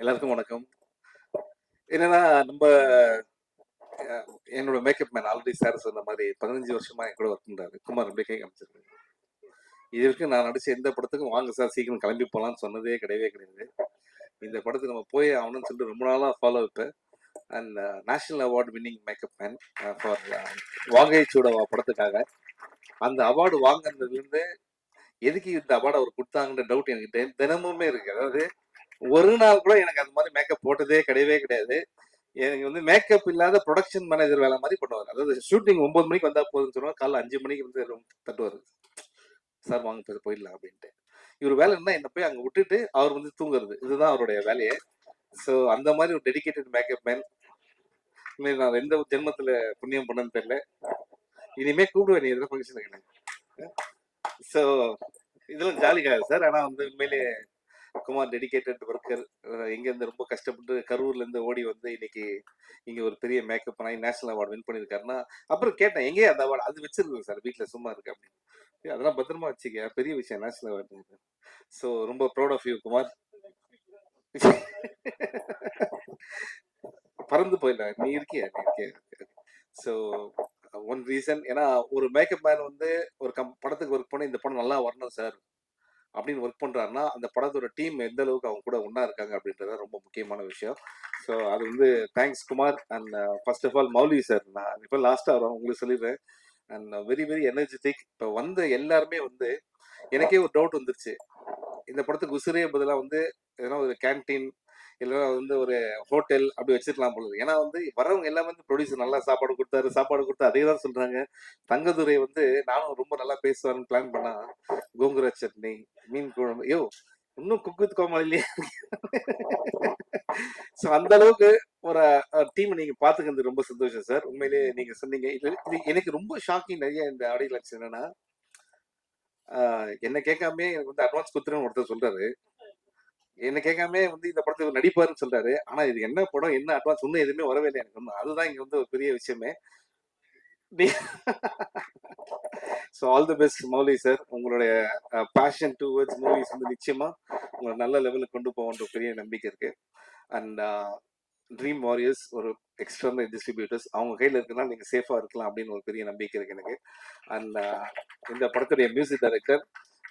எல்லாருக்கும் வணக்கம். என்னன்னா நம்ம என்னோட மேக்கப் மேன் ஆல்ரெடி சார் சொன்ன மாதிரி பதினஞ்சு வருஷமா என் கூட ஒர்க் பண்றாரு. குமார் அப்படியே கை காமிச்சிருக்காரு இது வரைக்கும் நான் நடிச்ச எந்த படத்துக்கும் வாங்க சார் சீக்கிரம் கிளம்பி போலாம்னு சொன்னதே கிடையவே கிடையாது. இந்த படத்துக்கு நம்ம போய் ஆகணும்னு சொல்லிட்டு ரொம்ப நாளாக ஃபாலோ வைப்பேன் and national award winning makeup man for Vaagai Sooda Vaa படத்துக்காக. அந்த அவார்டு வாங்கினதுலேருந்து எதுக்கு இந்த அவார்டு அவர் கொடுத்தாங்கன்ற டவுட் எனக்கு தினமுமே இருக்கு. அதாவது ஒரு நாள் கூட எனக்கு அந்த மாதிரி மேக்கப் போட்டதே கிடையவே கிடையாது. எனக்கு வந்து மேக்கப் இல்லாத ப்ரொடக்ஷன் மேனேஜர் வேலை மாதிரி பண்ணுவார். அதாவது ஷூட்டிங் ஒன்பது மணிக்கு வந்தா போதும்னு சொல்லுவாங்க. காலைல அஞ்சு மணிக்கு வந்து room தட்டுவார். சார் வாங்க போயிடலாம் அப்படின்ட்டு. இவர் வேலை என்ன என்ன போய் அங்கே விட்டுட்டு அவர் வந்து தூங்குறது. இதுதான் அவருடைய வேலையே. ஸோ அந்த மாதிரி ஒரு டெடிகேட்டட் மேக்கப் மேன் நான் எந்த ஜென்மத்தில் புண்ணியம் பண்ணேன்னு தெரியல. இனிமே கூப்பிடுவேன் நீ எதுவும் ஃபங்க்ஷனுக்கு ஸோ இதெல்லாம் ஜாலிக்காது சார் ஆனா வந்து உண்மையிலே குமார் டெடிகேட்டட் ஒர்க்கர் இங்க இருந்து ரொம்ப கஷ்டப்பட்டு கரூர்ல இருந்து ஓடி வந்து இன்னைக்கு இங்க ஒரு பெரிய மேக்கப் பண்ணி நேஷனல் அவார்டு வின் பண்ணிருக்காருன்னா அப்புறம் கேட்டேன் எங்கே அந்த அவார்டு அது வச்சிருக்கேன் சார் வீட்டில் சும்மா இருக்கு அப்படின்னு. அதெல்லாம் பத்திரமா வச்சுக்க. பெரிய விஷயம் நேஷனல் அவார்டு ஸோ ரொம்ப ப்ரௌட் ஆஃப் யூ குமார். பறந்து போயிடலாம். நீ இருக்கியா? நீ இருக்கியா? ஸோ ஒன் ரீசன் ஏன்னா ஒரு மேக்கப் மேன் வந்து ஒரு கம் படத்துக்கு ஒர்க் பண்ணி இந்த படம் நல்லா வரணும் சார் அப்படின்னு ஒர்க் பண்ணுறாருன்னா அந்த படத்தோட டீம் எந்த அளவுக்கு அவங்க கூட ஒன்றா இருக்காங்க அப்படின்றது ரொம்ப முக்கியமான விஷயம். ஸோ அது வந்து thanks Kumar and first of all Mouli sir நான் இப்போ லாஸ்ட்டாக வரும் உங்களுக்கு சொல்லிடுறேன். அண்ட் வெரி வெரி எனர்ஜெட்டிக் இப்போ வந்த எல்லாருமே வந்து எனக்கே ஒரு டவுட் வந்துருச்சு. இந்த படத்துக்கு உசுரே பதிலாக வந்து எதனா ஒரு கேன்டீன் இல்லைன்னா வந்து ஒரு ஹோட்டல் அப்படி வச்சிருக்கலாம் போல ஏன்னா வந்து வரவங்க எல்லாம் வந்து ப்ரொடியூசர் நல்லா சாப்பாடு கொடுத்தாரு சாப்பாடு கொடுத்தா அதே தான் சொல்றாங்க. தங்கதுரை வந்து நானும் ரொம்ப நல்லா பேசுவாருன்னு பிளான் பண்ணா கோங்குர சட்னி மீன் குழம்பு. ஐயோ இன்னும் குக் வித் இல்லையா? ஸோ அந்த அளவுக்கு ஒரு டீம் நீங்க பாத்துக்கிறது ரொம்ப சந்தோஷம் சார். உண்மையிலேயே நீங்க சொன்னீங்க. இது எனக்கு ரொம்ப ஷாக்கிங் நிறைய இந்த ஆடியோ என்னன்னா என்ன கேட்காம எனக்கு வந்து அட்வான்ஸ் குத்துறேன்னு ஒருத்தர் சொல்றாரு. என்ன கேட்காம வந்து இந்த படத்துக்கு இவர் நடிப்பாருன்னு சொல்றாரு. ஆனா இது என்ன படம் என்ன அட்வான்ஸ் இன்னும் எதுவுமே வரவே இல்லை எனக்கு. ஒன்றும் அதுதான் இங்க வந்து ஒரு பெரிய விஷயமே. So all the best Mouli sir உங்களுடைய பேஷன் டுவர்ட்ஸ் மூவிஸ் வந்து நிச்சயமா உங்களை நல்ல லெவலுக்கு கொண்டு போகன்ற பெரிய நம்பிக்கை இருக்கு. அண்ட் ட்ரீம் வாரியர்ஸ் ஒரு எக்ஸ்டர்னல் டிஸ்ட்ரிபியூட்டர்ஸ் அவங்க கையில் இருக்குன்னா நீங்கள் சேஃபாக இருக்கலாம் அப்படின்னு ஒரு பெரிய நம்பிக்கை இருக்கு எனக்கு. அண்ட் இந்த படத்துடைய மியூசிக் டைரக்டர்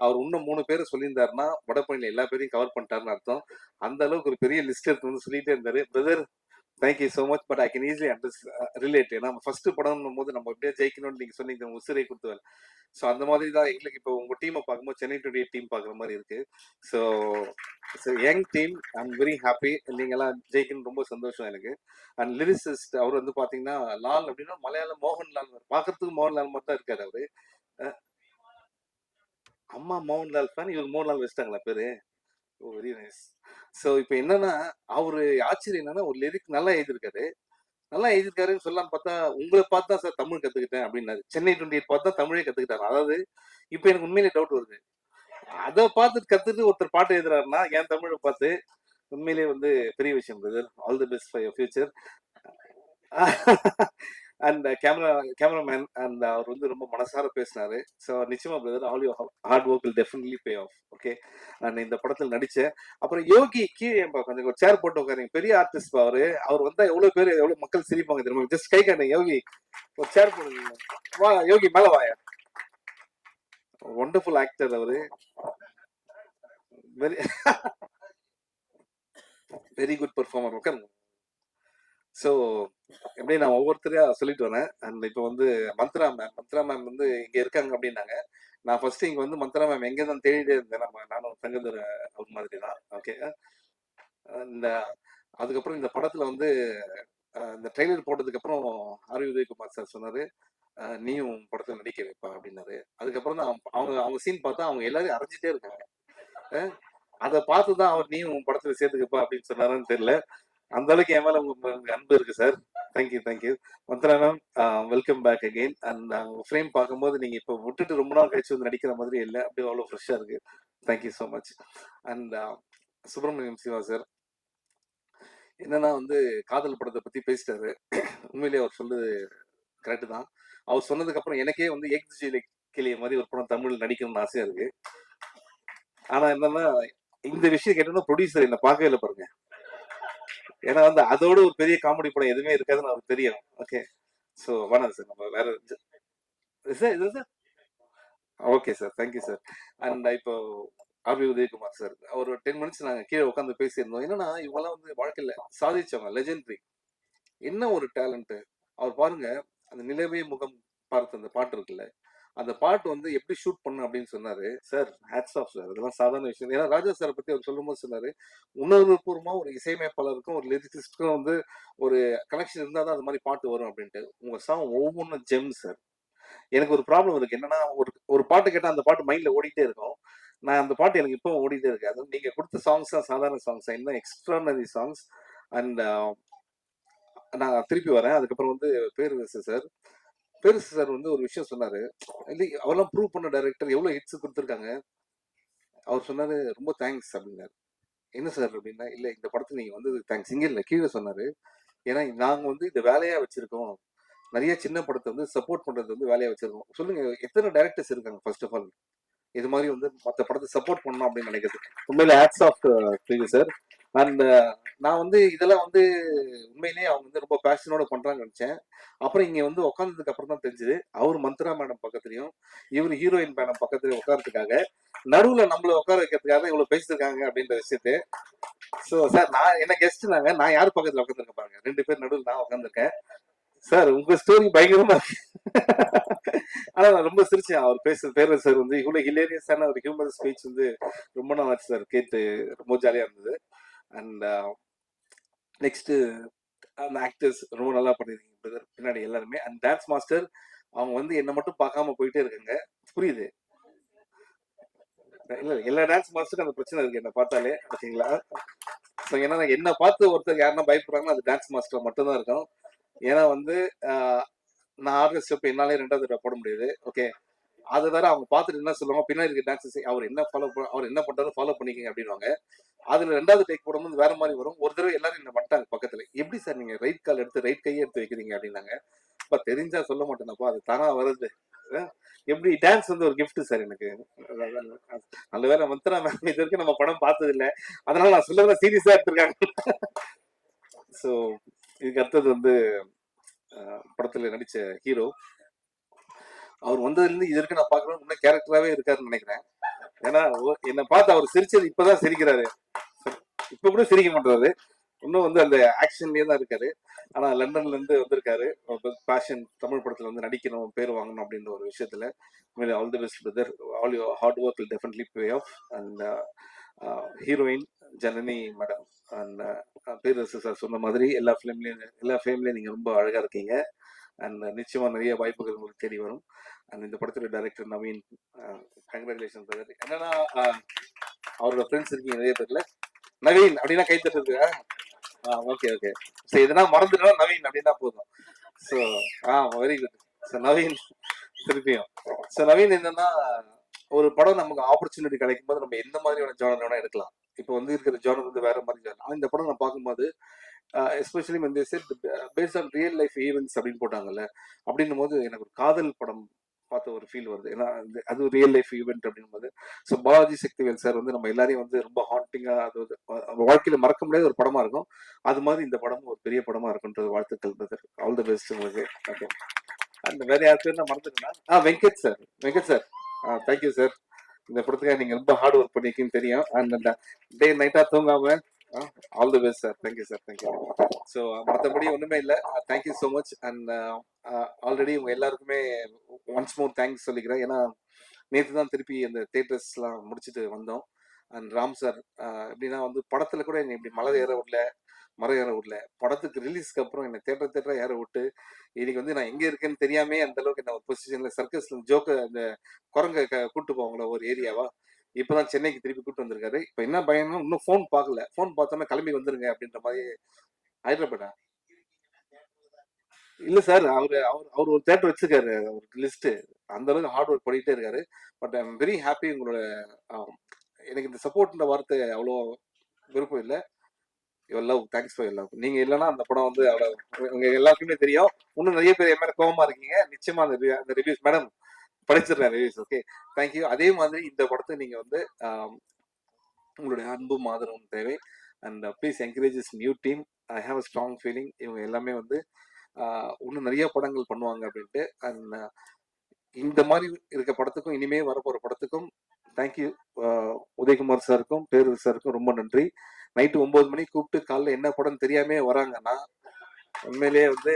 அவர் இன்னும் மூணு பேர் சொல்லியிருந்தாருன்னா வடபழனியில் எல்லா பேரையும் கவர் பண்ணிட்டாருன்னு அர்த்தம். அந்த அளவுக்கு ஒரு பெரிய லிஸ்ட் எடுத்து வந்து சொல்லிட்டே இருந்தாரு. Brother thank you so much but I can easily under relate ஏன்னா ஃபர்ஸ்ட் படம்னும் போது நம்ம எப்படியா ஜெயிக்கணும்னு நீங்க சொன்னீங்க உசிரை கொடுத்துவேன் ஸோ அந்த மாதிரி தான் எங்களுக்கு இப்போ உங்க டீமை பார்க்கும்போது சென்னை டுடே டீம் பார்க்குற மாதிரி இருக்கு. So so young team I'm very happy நீங்கள்லாம் ஜெயிக்கணும் ரொம்ப சந்தோஷம் எனக்கு. அண்ட் லிரிசிஸ்ட் அவர் வந்து பார்த்தீங்கன்னா லால் அப்படின்னா மலையாளம் மோகன்லால் பார்க்கறதுக்கு மோகன்லால் மட்டும் தான் இருக்காரு அவரு. அம்மா மோகன்லால் ஃபேன் இவர் மோகன்லால் வச்சிட்டாங்களா பேரு? ஓ வெரி நைஸ் ஸோ இப்போ என்னன்னா அவரு ஆச்சரியம் என்னன்னா ஒரு லிரிக் நல்லா எழுதியிருக்காரு. நல்லா எழுதியிருக்காருன்னு சொல்லலாம் பார்த்தா உங்களை பார்த்து தான் சார் தமிழ் கத்துக்கிட்டேன் அப்படின்னாரு. சென்னை டுவெண்ட்டி எயிட் பார்த்து தான் தமிழே கத்துக்கிட்டாரு. அதாவது இப்போ எனக்கு உண்மையிலே டவுட் வருது. அதை பார்த்து கத்துட்டு ஒருத்தர் பாட்டு எழுதுறாருன்னா என் தமிழை பார்த்து உண்மையிலே வந்து பெரிய விஷயம் brother all the best for your future and camera cameraman and அவர் வந்து ரொம்ப மனசார பேசினாரு. ஸோ நிச்சயமா brother all you hard work will definitely pay off okay நான் இந்த படத்தில் நடித்தேன் அப்புறம் யோகி கீழே கொஞ்சம் ஒரு சேர் போட்டு உட்காருங்க. பெரிய ஆர்டிஸ்ட் அவரு. அவர் வந்தா எவ்வளவு பேர் எவ்வளவு மக்கள் சிரிப்பாங்க தெரியுமா? ஜஸ்ட் கை காட்டுங்க யோகி. ஒரு சேர் போடுங்க. வா யோகி மேல வாயா. ஒண்டர்ஃபுல் ஆக்டர் அவரு. வெரி வெரி குட் பெர்ஃபார்மர் உட்காருங்க. ஸோ எப்படி நான் ஒவ்வொருத்தரையா சொல்லிட்டு வரேன் அண்ட் இப்போ வந்து மந்த்ரா மேம் மந்த்ரா மேம் வந்து இங்க இருக்காங்க அப்படின்னாங்க. நான் ஃபர்ஸ்ட் இங்க வந்து மந்த்ரா மேம் எங்கே தான் தேடிட்டே இருந்தேன். நம்ம நானும் சங்கந்தர் அவர் மாதிரி தான். ஓகே இந்த அதுக்கப்புறம் இந்த படத்துல வந்து இந்த ட்ரெய்லர் போட்டதுக்கு அப்புறம் ஆர் உதயகுமார் சார் சொன்னாரு நீயும் படத்தில் நடிக்க வைப்பா அப்படின்னாரு. அதுக்கப்புறம் தான் அவங்க- அவங்க சீன் பார்த்தா அவங்க எல்லாரும் அரைஞ்சிட்டே இருக்காங்க. அஹ், அதை பார்த்து தான் அவர் நீயும் உன் படத்துல சேர்த்துக்கப்பா அப்படின்னு சொன்னாரான்னு தெரியல. அந்த அளவுக்கு என் மேல உங்களுக்கு அன்பு இருக்கு sir thank you thank you Manthra ma'am welcome back again and உங்க ஃப்ரேம் பார்க்கும்போது நீங்க இப்போ விட்டுட்டு ரொம்ப நாள் கழிச்சு வந்து நடிக்கிற மாதிரி இல்லை. அப்படியே அவ்வளோ ஃப்ரெஷ்ஷா இருக்கு. Thank you so much and Subramaniam Siva sir என்னன்னா வந்து காதல் படத்தை பத்தி பேசிட்டாரு. உண்மையிலேயே அவர் சொல்றது கரெக்டு தான். அவர் சொன்னதுக்கு அப்புறம் எனக்கே வந்து எக்ஸ் கிளிய மாதிரி ஒரு படம் தமிழ் நடிக்கணும்னு ஆசையா இருக்கு. ஆனா என்னன்னா இந்த விஷயம் கேட்டோம்னா ப்ரொடியூசர் என்ன பார்க்கவே இல்லை பாருங்க. ஏன்னா வந்து அதோட ஒரு பெரிய காமெடி படம் எதுவுமே இருக்காதுன்னு அவருக்கு தெரியும். ஓகே ஸோ வேணாம் சார் நம்ம வேற சார் இது sir okay sir thank you sir and இப்போ ஆர்வி உதயகுமார் சார் ஒரு டென் மினிட்ஸ் நாங்கள் கீழே உட்காந்து பேசியிருந்தோம். என்னன்னா இவங்கெல்லாம் வந்து வாழ்க்கையில் சாதிச்சவங்க லெஜெண்டரி என்ன ஒரு டேலண்ட்டு அவர் பாருங்க அந்த நிலவே முகம் பார்த்த அந்த பாட்டு இருக்குல்ல அந்த பாட்டு வந்து எப்படி ஷூட் பண்ணு அப்படின்னு சொன்னாரு. சார் ஹேட்ஸ் ஆஃப் சார் இதெல்லாம் சாதாரண விஷயம். ஏன்னா ராஜா சாரை பத்தி அவர் சொல்லும்போது சொன்னாரு உணர்வுபூர்வமா ஒரு இசையமைப்பாளருக்கும் ஒரு லிரிசிஸ்டுக்கும் வந்து ஒரு கனெக்ஷன் இருந்தால் தான் அது மாதிரி பாட்டு வரும் அப்படின்ட்டு. உங்க சாங் ஒவ்வொன்றும் ஜெம் சார் எனக்கு ஒரு ப்ராப்ளம் இருக்கு. என்னன்னா ஒரு ஒரு பாட்டு கேட்டால் அந்த பாட்டு மைண்ட்ல ஓடிட்டே இருக்கும். நான் அந்த பாட்டு எனக்கு இப்போ ஓடிட்டே இருக்கு. அது நீங்க கொடுத்த சாங்ஸ் தான் சாதாரண சாங்ஸ் இன்னும் எக்ஸ்ட்ரானரி சாங்ஸ் அண்ட் நான் திருப்பி வரேன். அதுக்கப்புறம் வந்து பேர் சார் பெருசு சார் வந்து ஒரு விஷயம் சொன்னாரு. இல்லை அவரெல்லாம் ப்ரூவ் பண்ண டைரக்டர் எவ்வளோ ஹிட்ஸ் கொடுத்துருக்காங்க. அவர் சொன்னாரு ரொம்ப தேங்க்ஸ் அப்படின்னாரு. என்ன சார் அப்படின்னா இல்லை இந்த படத்துல நீங்கள் வந்து தேங்க்ஸ் இங்கே இல்லை கீழே சொன்னாரு. ஏன்னா நாங்கள் வந்து இந்த வேலையாக வச்சிருக்கோம். நிறைய சின்ன படத்தை வந்து சப்போர்ட் பண்ணுறது வந்து வேலையாக வச்சிருக்கோம். சொல்லுங்க எத்தனை டேரக்டர்ஸ் இருக்காங்க ஃபர்ஸ்ட் ஆஃப் ஆல் இது மாதிரி வந்து மற்ற படத்தை சப்போர்ட் பண்ணணும் அப்படின்னு நினைக்கிறது உண்மையில ஆட்ஸ் ஆஃப் சார் அண்ட் நான் வந்து இதெல்லாம் வந்து உண்மையிலேயே அவங்க வந்து ரொம்ப பேஷனோட பண்றாங்கன்னு நினைச்சேன். அப்புறம் இங்க வந்து உட்காந்ததுக்கு அப்புறம் தான் தெரிஞ்சது. அவர் மந்த்ரா மேடம் பக்கத்துலயும் இவர் ஹீரோயின் மேடம் பக்கத்துலயும் உட்காரத்துக்காக நடுவுல நம்மள உட்கார வைக்கிறதுக்காக இவ்வளவு பேசியிருக்காங்க அப்படின்ற விஷயத்து சோ சார் நான் என்ன கெஸ்ட் நாங்க நான் யார் பக்கத்துல உட்காந்துருக்க பாருங்க. ரெண்டு பேர் நடுவில் நான் உட்காந்துருக்கேன் சார் உங்க ஸ்டோரி பயங்கரமா ஆனா நான் ரொம்ப சிரிச்சேன். அவர் பேசுற பேர சார் வந்து இவ்வளவு ஹிலேரியஸான ஒரு ஹியூமர் ஸ்பீச் வந்து ரொம்ப நாள் ஆச்சு சார் கேட்டு ரொம்ப ஜாலியா இருந்தது. அண்ட் நெக்ஸ்ட்டு அந்த ஆக்டர்ஸ் ரொம்ப நல்லா பண்ணியிருக்கீங்க பிரதர் பின்னாடி எல்லாருமே. அண்ட் டான்ஸ் மாஸ்டர் அவங்க வந்து என்ன மட்டும் பார்க்காம போயிட்டே இருக்காங்க. புரியுது? இல்ல எல்லா டான்ஸ் மாஸ்டருக்கும் அந்த பிரச்சனை இருக்கு. என்ன பார்த்தாலே. ஓகேங்களா ஸோ ஏன்னா என்ன பார்த்து ஒருத்தர் யாருன்னா பயப்படுறாங்கன்னா அது டான்ஸ் மாஸ்டர் மட்டும்தான் இருக்கும் ஏன்னா வந்து நான் ஆடுற ஸ்டெப் என்னாலே ரெண்டாவது போட முடியாது. ஓகே அதை வேற அவங்க பார்த்துட்டு என்ன சொல்லுவாங்க? பின்னாடி இருக்க டான்ஸஸ் அவர் என்ன ஃபாலோ அவர் என்ன பண்றாரு ஃபாலோ பண்ணிக்கங்க அப்படின்வாங்க அதுல ரெண்டாவது டேக் போடும்போது வேற மாதிரி வரும். ஒரு தடவை எல்லாரும் என்ன பண்ணிட்டாங்க பக்கத்துல. எப்படி சார் நீங்க ரைட் கால் எடுத்து ரைட் கையே எடுத்து வைக்கிறீங்க அப்படின்னாங்க. அப்ப தெரிஞ்சா சொல்ல மாட்டேனப்பா அது தானா வருது. எப்படி டான்ஸ் வந்து ஒரு கிஃப்ட் சார் எனக்கு. நல்ல வேலை மந்த்ரா மேம் இது வரைக்கும் நம்ம படம் பார்த்தது இல்லை அதனால நான் சொல்லதான் சீரியஸா எடுத்திருக்காங்க. ஸோ இதுக்கு அடுத்தது வந்து படத்துல நடிச்ச ஹீரோ அவர் வந்ததுலேருந்து இது வரைக்கும் நான் பார்க்கணும் இன்னும் கேரக்டராகவே இருக்காருன்னு நினைக்கிறேன். ஏன்னா என்னை பார்த்து அவர் சிரிச்சது இப்போதான் சிரிக்கிறாரு. இப்போ கூட சிரிக்க மாட்டாரு இன்னும் வந்து அந்த ஆக்ஷன்லேயே தான் இருக்காரு. ஆனால் லண்டன்ல இருந்து வந்திருக்காரு. பேஷன் தமிழ் படத்தில் வந்து நடிக்கணும் பேர் வாங்கணும் அப்படின்ற ஒரு விஷயத்துல. All the best brother all you hard work will definitely pay off and heroine Janani madam and Perarasu sir சொன்ன மாதிரி எல்லா ஃபிலிம்லயும் எல்லா ஃபிலிம்லயும் நீங்கள் ரொம்ப அழகாக இருக்கீங்க. அண்ட் uh, நிச்சயமா நிறைய வாய்ப்புகள் உங்களுக்கு தேடி வரும். அண்ட் இந்த படத்துல director Naveen uh, congratulation brother என்னன்னா uh, அவரோட ஃப்ரெண்ட்ஸ் இருக்கீங்க நிறைய பேர்ல. நவீன் அப்படின்னா கை தட்டுறது ஓகே ஓகே ஸோ எதனா மறந்துட்டா நவீன் அப்படின்னா போதும். So ah very good so Naveen திருப்பியும். ஸோ நவீன் என்னன்னா ஒரு படம் நமக்கு ஆப்பர்ச்சுனிட்டி கிடைக்கும் போது நம்ம எந்த மாதிரியான ஜானர் வேணா எடுக்கலாம். இப்போ வந்து இருக்கிற ஜானர் வந்து வேற மாதிரி genre. ஆனா இந்த படம் நான் பார்க்கும்போது எஸ்பெஷலி வந்து based on real life events அப்படின்னு போட்டாங்கல்ல அப்படின்னும் போது எனக்கு ஒரு காதல் படம் பார்த்த ஒரு ஃபீல் வருது. ஏன்னா அது- அது ரியல் லைஃப் ஈவெண்ட் அப்படின்னும் போது ஸோ பாலாஜி சக்திவேல் சார் வந்து நம்ம எல்லாரையும் வந்து ரொம்ப ஹாண்டிங்காக அது வந்து வாழ்க்கையில் மறக்க முடியாத ஒரு படமா இருக்கும். அது மாதிரி இந்த படமும் ஒரு பெரிய படமா இருக்குன்றது வாழ்த்துக்கள் பிரதர் ஆல் தி பெஸ்ட் உங்களுக்கு. ஓகே அந்த வேற யார் பேர் நான் ஆ Venkat sir Venkat sir ah thank you sir இந்த படத்துக்காக நீங்க ரொம்ப ஹார்ட் ஒர்க் பண்ணியிருக்கீங்கன்னு தெரியும். அண்ட் அந்த டே நைட்டா தூங்காம all the best sir thank you sir thank you so மற்றபடி ஒண்ணுமே இல்லை. Thank you so much and already உங்க எல்லாருக்குமே ஒன்ஸ் மோர் தேங்க்ஸ் சொல்லிக்கிறேன். ஏன்னா நேற்று தான் திருப்பி அந்த தேட்டர்ஸ்லாம் முடிச்சுட்டு வந்தோம். அண்ட் ராம் சார் uh, எப்படின்னா வந்து படத்துல கூட என்னை இப்படி மலை ஏற விடல மரம் ஏற விடல. படத்துக்கு ரிலீஸ்க்கு அப்புறம் என்னை தேட்டர் தேட்டராக ஏற விட்டு இன்னைக்கு வந்து நான் எங்க இருக்கேன்னு தெரியாமே அந்த அளவுக்கு என்ன ஒரு பொசிஷன்ல சர்க்கஸில் ஜோக்க அந்த குரங்க க- கூட்டு போவாங்களா ஒரு ஏரியாவா இப்பதான் சென்னைக்கு திருப்பி கூப்பிட்டு வந்திருக்காரு. இப்ப என்ன பயம்னா இன்னும் ஃபோன் பார்க்கல. ஃபோன் பார்த்தோன்னா கிளம்பி வந்துருங்க அப்படின்ற மாதிரி ஹைதராபாடா இல்ல சார் அவரு அவர் அவர் ஒரு தேட்டர் வச்சிருக்காரு ஒரு லிஸ்ட் அந்த அளவுக்கு ஹார்ட் ஒர்க் பண்ணிட்டே இருக்காரு. But I am very happy உங்களோட எனக்கு இந்த சப்போர்ட்ன்ற வார்த்தை அவ்வளோ விருப்பம் இல்லை. Your love thanks for love நீங்க இல்லைன்னா அந்த படம் வந்து அவ்வளோ உங்க எல்லாருக்குமே தெரியும். இன்னும் நிறைய பேர் என் மேலே கோபமா இருக்கீங்க. நிச்சயமா அந்த அந்த ரிவ்யூஸ் மேடம் படைச்சிடுறேன் ரிவ்யூஸ் ஓகே தேங்க்யூ அதே மாதிரி இந்த படத்தை நீங்க வந்து உங்களுடைய அன்பும் ஆதரவும் தேவை. And please encourage is new team I have a strong feeling இவங்க எல்லாமே வந்து இன்னும் நிறைய படங்கள் பண்ணுவாங்க அப்படின்ட்டு. அண்ட் uh, இந்த மாதிரி இருக்க படத்துக்கும் இனிமே வரப்போற படத்துக்கும் தேங்க்யூ உதயகுமார் சாருக்கும் பேரு சாருக்கும் ரொம்ப நன்றி. நைட்டு ஒன்பது மணிக்கு கூப்பிட்டு காலைல என்ன படம் தெரியாமே வராங்கன்னா உண்மையிலேயே வந்து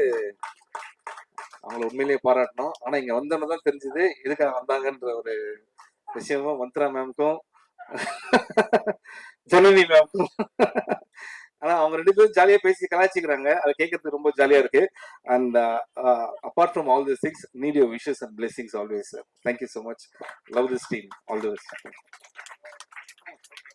அவங்கள உண்மையிலேயே பாராட்டணும். ஆனா இங்க வந்தோன்னு தான் தெரிஞ்சது எதுக்காக வந்தாங்கன்ற ஒரு விஷயமும் மந்த்ரா மேம்க்கும் ஜனனி மேம்க்கும். ஆனா அவங்க ரெண்டு பேரும் ஜாலியா பேசி கலாய்ச்சிக்கிறாங்க. அதை கேட்கறதுக்கு ரொம்ப ஜாலியா இருக்கு. And apart from all this things need your wishes and blessings always thank you so much love this team all the best